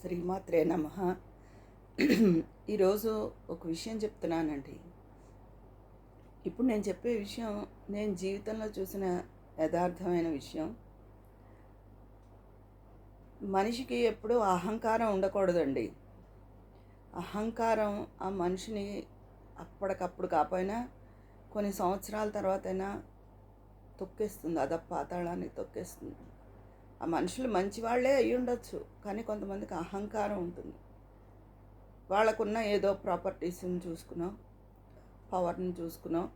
శ్రీమాత్రే నమ. ఈరోజు ఒక విషయం చెప్తున్నానండి. ఇప్పుడు నేను చెప్పే విషయం నేను జీవితంలో చూసిన యథార్థమైన విషయం. మనిషికి ఎప్పుడూ అహంకారం ఉండకూడదండి. అహంకారం ఆ మనిషిని అప్పటికప్పుడు కాకపోయినా కొన్ని సంవత్సరాల తర్వాతైనా తొక్కేస్తుంది. అదప్ప పాతాళాన్ని తొక్కేస్తుంది. ఆ మనుషులు మంచి వాళ్ళే అయి ఉండొచ్చు కానీ కొంతమందికి అహంకారం ఉంటుంది. వాళ్ళకున్న ఏదో ప్రాపర్టీస్ని చూసుకునో పవర్ని చూసుకునో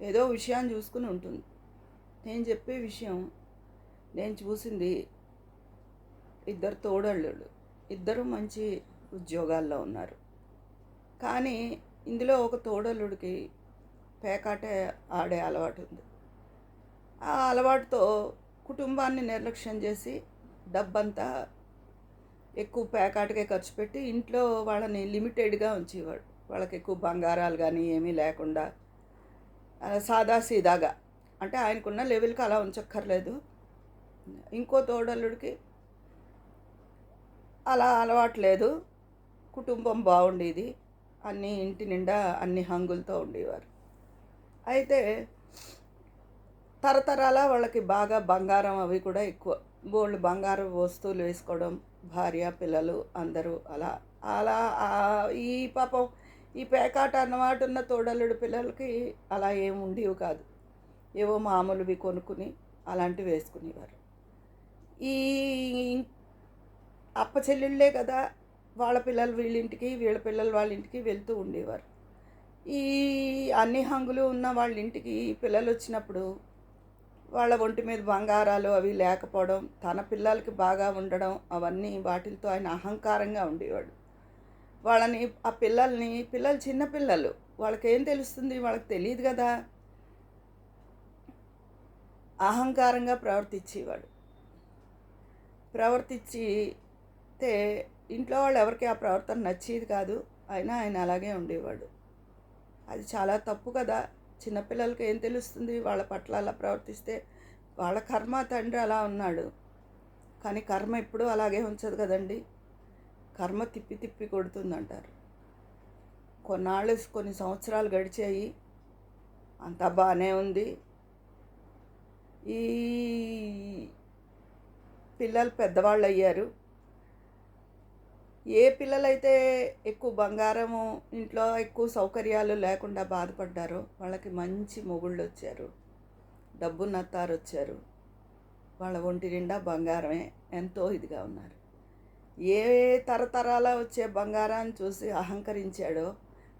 ఏదో విషయాన్ని చూసుకుని ఉంటుంది. నేను చెప్పే విషయం నేను చూసింది ఇద్దరు తోడళ్ళు ఇద్దరు మంచి ఉద్యోగాల్లో ఉన్నారు. కానీ ఇందులో ఒక తోడల్లుడికి పేకాటే ఆడే అలవాటు ఉంది. ఆ అలవాటుతో కుటుంబాన్ని నిర్లక్ష్యం చేసి డబ్బంతా ఎక్కువ పేకాటకే ఖర్చు పెట్టి ఇంట్లో వాళ్ళని లిమిటెడ్గా ఉంచేవాడు. వాళ్ళకి ఎక్కువ బంగారాలు కానీ ఏమీ లేకుండా సాదా సీదాగా. అంటే ఆయనకున్న లెవెల్కి అలా ఉంచక్కర్లేదు. ఇంకో తోడల్లుడికి అలా అలవాటు లేదు. కుటుంబం బాగుండేది. అన్ని ఇంటి నిండా అన్ని హంగులతో ఉండేవారు. అయితే తరతరాల వాళ్ళకి బాగా బంగారం అవి కూడా ఎక్కువ. బోళ్ళు బంగారం వస్తువులు వేసుకోవడం భార్య పిల్లలు అందరూ అలా అలా ఈ పాపం ఈ పేకాట అన్నమాట ఉన్న తోడల్లుడు పిల్లలకి అలా ఏమి ఉండేవి కాదు. ఏవో మామూలువి కొనుక్కుని అలాంటివి వేసుకునేవారు. ఈ అప్ప చెల్లెళ్ళే కదా వాళ్ళ పిల్లలు వీళ్ళింటికి వీళ్ళ పిల్లలు వాళ్ళ ఇంటికి వెళ్తూ ఉండేవారు. ఈ అన్ని హంగులు ఉన్న వాళ్ళ ఇంటికి పిల్లలు వచ్చినప్పుడు వాళ్ళ ఒంటి మీద బంగారాలు అవి లేకపోవడం తన పిల్లలకి బాగా ఉండడం అవన్నీ వాటితో ఆయన అహంకారంగా ఉండేవాడు. వాళ్ళని ఆ పిల్లల్ని పిల్లలు చిన్నపిల్లలు వాళ్ళకేం తెలుస్తుంది? వాళ్ళకి తెలియదు కదా. అహంకారంగా ప్రవర్తించేవాడు. ప్రవర్తించితే ఇంట్లో వాళ్ళు ఎవరికి ఆ ప్రవర్తన నచ్చేది కాదు. అయినా ఆయన అలాగే ఉండేవాడు. అది చాలా తప్పు కదా. చిన్నపిల్లలకి ఏం తెలుస్తుంది? వాళ్ళ పట్ల అలా ప్రవర్తిస్తే వాళ్ళ కర్మ తండ్రి అలా ఉన్నాడు. కానీ కర్మ ఎప్పుడూ అలాగే ఉంచదు కదండి. కర్మ తిప్పి తిప్పి కొడుతుందంటారు. కొన్నాళ్ళు కొన్ని సంవత్సరాలు గడిచాయి. అంతా బాగానే ఉంది. ఈ పిల్లలు పెద్దవాళ్ళు అయ్యారు. ఏ పిల్లలైతే ఎక్కువ బంగారము ఇంట్లో ఎక్కువ సౌకర్యాలు లేకుండా బాధపడ్డారో వాళ్ళకి మంచి మొగుళ్ళు వచ్చారు. డబ్బు నత్తారు వచ్చారు. వాళ్ళ ఒంటి నిండా బంగారమే ఎంతో ఇదిగా ఉన్నారు. ఏ తరతరాల వచ్చే బంగారాన్ని చూసి అహంకరించాడో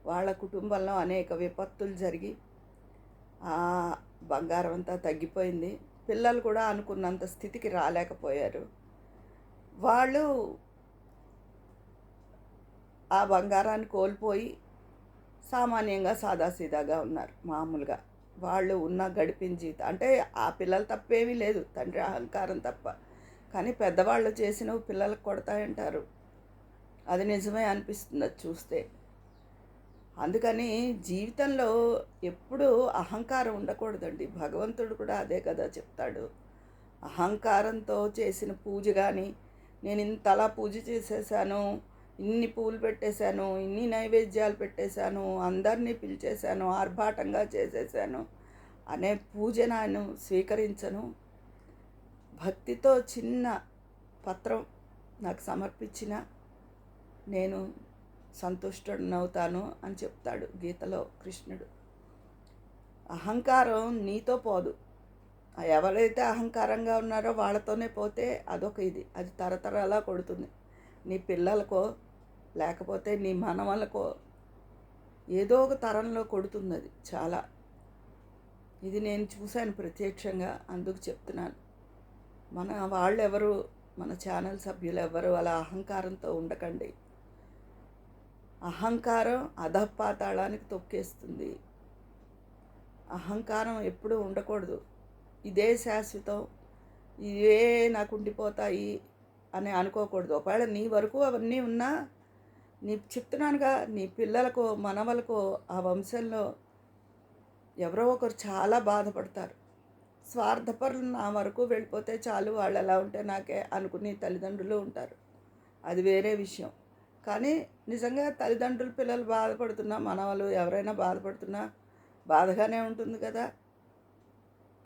వాళ్ళ కుటుంబంలో అనేక విపత్తులు జరిగి ఆ బంగారం అంతా తగ్గిపోయింది. పిల్లలు కూడా అనుకున్నంత స్థితికి రాలేకపోయారు. వాళ్ళు ఆ బంగారాన్ని కోల్పోయి సామాన్యంగా సాదాసీదాగా ఉన్నారు మామూలుగా. వాళ్ళు ఉన్న గడిపిన జీవితం అంటే ఆ పిల్లలు తప్పేమీ లేదు తండ్రి అహంకారం తప్ప. కానీ పెద్దవాళ్ళు చేసినవి పిల్లలకు కొడతాయంటారు. అది నిజమే అనిపిస్తుంది అది చూస్తే. అందుకని జీవితంలో ఎప్పుడూ అహంకారం ఉండకూడదండి. భగవంతుడు కూడా అదే కదా చెప్తాడు. అహంకారంతో చేసిన పూజ కానీ నేను ఇంతలా పూజ చేసేసాను ఇన్ని పూలు పెట్టేశాను ఇన్ని నైవేద్యాలు పెట్టేశాను అందరినీ పిలిచేశాను ఆర్భాటంగా చేసేసాను అనే పూజ నేను స్వీకరించను. భక్తితో చిన్న పత్రం నాకు సమర్పించిన నేను సంతుష్టుడనవుతాను అని చెప్తాడు గీతలో కృష్ణుడు. అహంకారం నీతో పోదు. ఎవరైతే అహంకారంగా ఉన్నారో వాళ్ళతోనే పోతే అదొక ఇది. అది తరతరాలా కొడుతుంది. నీ పిల్లలకో లేకపోతే నీ మనవలకో ఏదో ఒక తరంలో కొడుతుంది అది చాలా. ఇది నేను చూశాను ప్రత్యక్షంగా అందుకు చెప్తున్నాను. మన వాళ్ళు ఎవరు మన ఛానల్ సభ్యులు ఎవరు అలా అహంకారంతో ఉండకండి. అహంకారం అధపాతాళానికి తొక్కేస్తుంది. అహంకారం ఎప్పుడూ ఉండకూడదు. ఇదే శాశ్వతం. ఇవే నాకు ఉండిపోతాయి అని అనుకోకూడదు. ఒకవేళ నీ వరకు అవన్నీ ఉన్నా నీ చెప్తున్నానుగా నీ పిల్లలకు మనవలకు ఆ వంశంలో ఎవరో ఒకరు చాలా బాధపడతారు. స్వార్థపరులు నా వరకు వెళ్ళిపోతే చాలు వాళ్ళు ఎలా ఉంటే నాకే అనుకునే తల్లిదండ్రులు ఉంటారు. అది వేరే విషయం. కానీ నిజంగా తల్లిదండ్రులు పిల్లలు బాధపడుతున్నా మనవలు ఎవరైనా బాధపడుతున్నా బాధగానే ఉంటుంది కదా.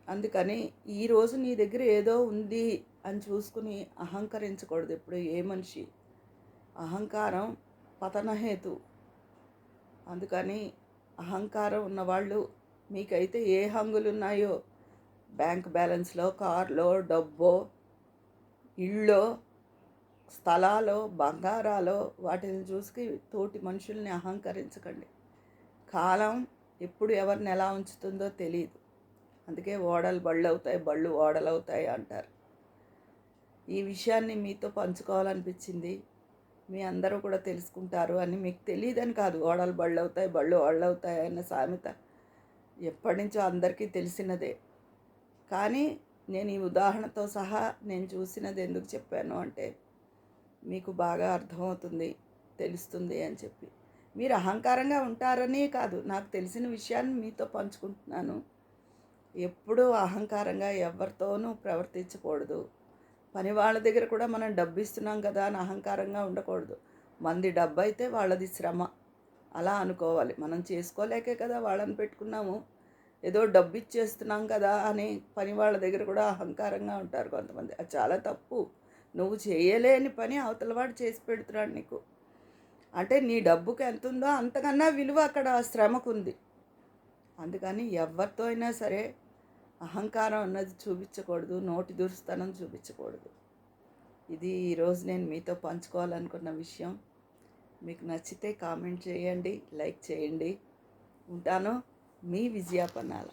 అందుకని ఈరోజు నీ దగ్గర ఏదో ఉంది అని చూసుకుని అహంకరించకూడదు ఇప్పుడు ఏ మనిషి. అహంకారం పతనహేతు. అందుకని అహంకారం ఉన్నవాళ్ళు మీకైతే ఏ హంగులు ఉన్నాయో బ్యాంక్ బ్యాలెన్స్లో కార్లో డబ్బో ఇళ్ళో స్థలాలో బంగారాలో వాటిని చూసి తోటి మనుషుల్ని అహంకరించకండి. కాలం ఎప్పుడు ఎవరిని ఎలా ఉంచుతుందో తెలియదు అందుకే ఓడలు బళ్ళు అవుతాయి బళ్ళు ఓడలు అవుతాయి అంటారు. ఈ విషయాన్ని మీతో పంచుకోవాలనిపించింది మీ అందరూ కూడా తెలుసుకుంటారు అని మీకు తెలియదని కాదు. ఓడలు బళ్ళు అవుతాయి బళ్ళు ఓడలు అవుతాయి అన్న సామెత ఎప్పటి నుంచో అందరికీ తెలిసినదే. కానీ నేను ఈ ఉదాహరణతో సహా నేను చూసినది ఎందుకు చెప్పాను అంటే మీకు బాగా అర్థమవుతుంది తెలుస్తుంది అని చెప్పి. మీరు అహంకారంగా ఉంటారనే కాదు నాకు తెలిసిన విషయాన్ని మీతో పంచుకుంటున్నాను. ఎప్పుడూ అహంకారంగా ఎవరితోనూ ప్రవర్తించకూడదు. పని వాళ్ళ దగ్గర కూడా మనం డబ్బు ఇస్తున్నాం కదా అని అహంకారంగా ఉండకూడదు. మంది డబ్బు అయితే వాళ్ళది శ్రమ. అలా అనుకోవాలి. మనం చేసుకోలేకే కదా వాళ్ళని పెట్టుకున్నాము. ఏదో డబ్బు ఇచ్చేస్తున్నాం కదా అని పని వాళ్ళ దగ్గర కూడా అహంకారంగా ఉంటారు కొంతమంది. అది చాలా తప్పు. నువ్వు చేయలేని పని అవతలవాడు చేసి పెడుతున్నాడు నీకు. అంటే నీ డబ్బుకి ఎంత ఉందో అంతకన్నా విలువ అక్కడ శ్రమకు ఉంది అందుకని ఎవరితో అయినా సరే అహంకారం అన్నది చూపించకూడదు నోటి దుర్స్తనం చూపించకూడదు. ఇది ఈరోజు నేను మీతో పంచుకోవాలనుకున్న విషయం. మీకు నచ్చితే కామెంట్ చేయండి లైక్ చేయండి. ఉంటాను మీ విజయాపన్నాల.